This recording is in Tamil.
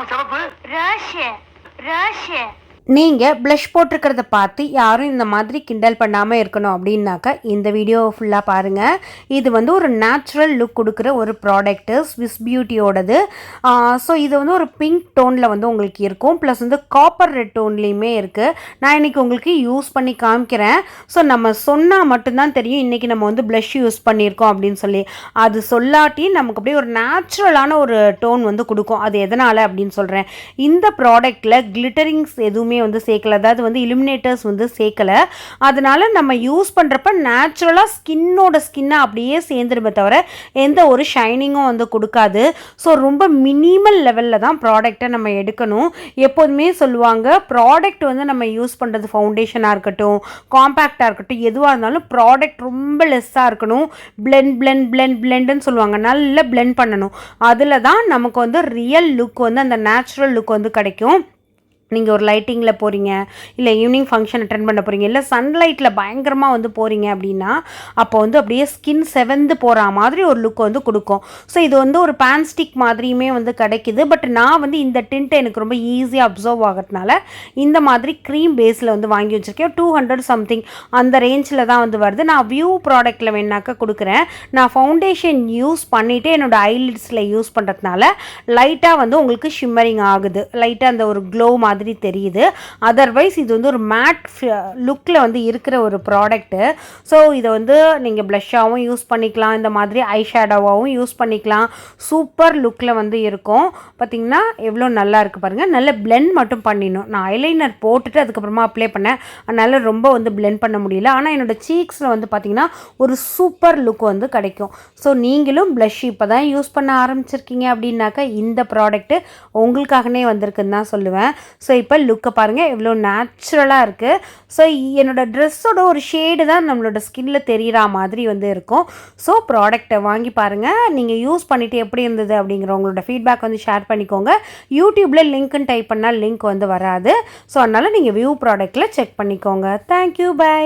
உன் சிறப்பு ராஷு ராஷு நீங்கள் ப்ளஷ் போட்டிருக்கிறத பார்த்து யாரும் இந்த மாதிரி கிண்டல் பண்ணாமல் இருக்கணும் அப்படின்னாக்கா இந்த வீடியோ ஃபுல்லாக பாருங்கள் இது வந்து ஒரு நேச்சுரல் லுக் கொடுக்குற ஒரு ப்ராடக்ட்டு ஸ்விஸ் பியூட்டியோடது ஸோ இது வந்து ஒரு பிங்க் டோனில் வந்து உங்களுக்கு இருக்கும். ப்ளஸ் வந்து காப்பர் ரெட் டோன்லேயுமே இருக்குது நான் இன்றைக்கி உங்களுக்கு யூஸ் பண்ணி காமிக்கிறேன். ஸோ நம்ம சொன்னால் மட்டும்தான் தெரியும் இன்றைக்கி நம்ம வந்து ப்ளஷ் யூஸ் பண்ணியிருக்கோம் அப்படின்னு சொல்லி. அது சொல்லாட்டி நமக்கு அப்படியே ஒரு நேச்சுரலான ஒரு டோன் வந்து கொடுக்கும். அது எதனால் அப்படின்னு சொல்கிறேன் இந்த ப்ராடக்ட்டில் கிளிட்டரிங்ஸ் எதுவுமே வந்து சேர்க்கல. அதாவது வந்து இலுமினேட்டர்ஸ் வந்து சேர்க்கல. அதனால் நம்ம யூஸ் பண்ணுறப்ப நேச்சுரலாக ஸ்கின்னோட ஸ்கின்னை அப்படியே சேர்ந்துருமே தவிர எந்த ஒரு ஷைனிங்கும் வந்து கொடுக்காது. ஸோ ரொம்ப மினிமல் லெவலில் தான் ப்ராடக்டை நம்ம எடுக்கணும். எப்போதுமே சொல்லுவாங்க ப்ராடக்ட் வந்து நம்ம யூஸ் பண்ணுறது ஃபவுண்டேஷனாக இருக்கட்டும் காம்பேக்டாக இருக்கட்டும் எதுவாக இருந்தாலும் ப்ராடக்ட் ரொம்ப லெஸ்ஸாக இருக்கணும். பிளெண்ட் பிளெண்ட் பிளெண்ட் பிளெண்டுன்னு சொல்லுவாங்க. நல்லா பிளெண்ட் பண்ணணும். அதில் தான் நமக்கு வந்து ரியல் லுக் வந்து அந்த நேச்சுரல் லுக் வந்து கிடைக்கும். நீங்கள் ஒரு லைட்டிங்கில் போகிறீங்க இல்லை ஈவினிங் ஃபங்க்ஷன் அட்டன் பண்ண போகிறீங்க இல்லை சன்லைட்டில் பயங்கரமாக வந்து போகிறீங்க அப்படின்னா அப்போ வந்து அப்படியே ஸ்கின் செவந்து போகிற மாதிரி ஒரு லுக் வந்து கொடுக்கும். ஸோ இது வந்து ஒரு பேன் ஸ்டிக் மாதிரியுமே வந்து கிடைக்குது. பட் நான் வந்து இந்த டிண்ட் எனக்கு ரொம்ப ஈஸியாக அப்சர்வ் ஆகிறதுனால இந்த மாதிரி க்ரீம் பேஸில் வந்து வாங்கி வச்சுருக்கேன். டூ ஹண்ட்ரட் சம்திங் அந்த ரேஞ்சில் தான் வந்து வருது. நான் வியூ ப்ராடக்ட்டில் வேணாக்கா கொடுக்குறேன். நான் ஃபவுண்டேஷன் யூஸ் பண்ணிவிட்டு என்னோடய ஐலிட்ஸில் யூஸ் பண்ணுறதுனால லைட்டாக வந்து உங்களுக்கு ஷிம்மரிங் ஆகுது. லைட்டாக அந்த ஒரு க்ளோ மாதிரி தெரியுது. அதர்வைஸ் இது வந்து ஒரு மேட் லுக்கில் வந்து இருக்கிற ஒரு ப்ராடக்ட்டு ஸோ இதை வந்து நீங்கள் ப்ளஷ்ஷாகவும் யூஸ் பண்ணிக்கலாம். இந்த மாதிரி ஐ ஷேடோவாகவும் யூஸ் பண்ணிக்கலாம். சூப்பர் லுக்கில் வந்து இருக்கும். பார்த்திங்கன்னா எவ்வளோ நல்லா இருக்குது பாருங்கள் நல்ல பிளெண்ட் மட்டும் பண்ணிடணும். நான் ஐலைனர் போட்டுட்டு அதுக்கப்புறமா அப்ளை பண்ணேன். அதனால் ரொம்ப வந்து பிளெண்ட் பண்ண முடியல. ஆனால் என்னோடய சீக்ஸில் வந்து பார்த்திங்கன்னா ஒரு சூப்பர் லுக் வந்து கிடைக்கும். ஸோ நீங்களும் ப்ளஷ் இப்போ தான் யூஸ் பண்ண ஆரம்பிச்சிருக்கீங்க அப்படின்னாக்கா இந்த ப்ராடக்ட்டு உங்களுக்காகனே வந்திருக்குன்னு தான் சொல்லுவேன். ஸோ ஸோ இப்போ லுக்கை பாருங்கள் எவ்வளோ நேச்சுரலாக இருக்குது ஸோ என்னோடய ட்ரெஸ்ஸோட ஒரு ஷேடு தான் நம்மளோட ஸ்கின்ல தெரிகிற மாதிரி வந்து இருக்கும். ஸோ ப்ராடக்டை வாங்கி பாருங்கள் நீங்கள் யூஸ் பண்ணிவிட்டு எப்படி இருந்தது அப்படிங்கிற உங்களோட ஃபீட்பேக் வந்து ஷேர் பண்ணிக்கோங்க. யூடியூப்பில் லிங்க்குன்னு டைப் பண்ணால் லிங்க் வந்து வராது. ஸோ அதனால் நீங்கள் வியூ ப்ராடக்ட்டில் செக் பண்ணிக்கோங்க. Thank you bye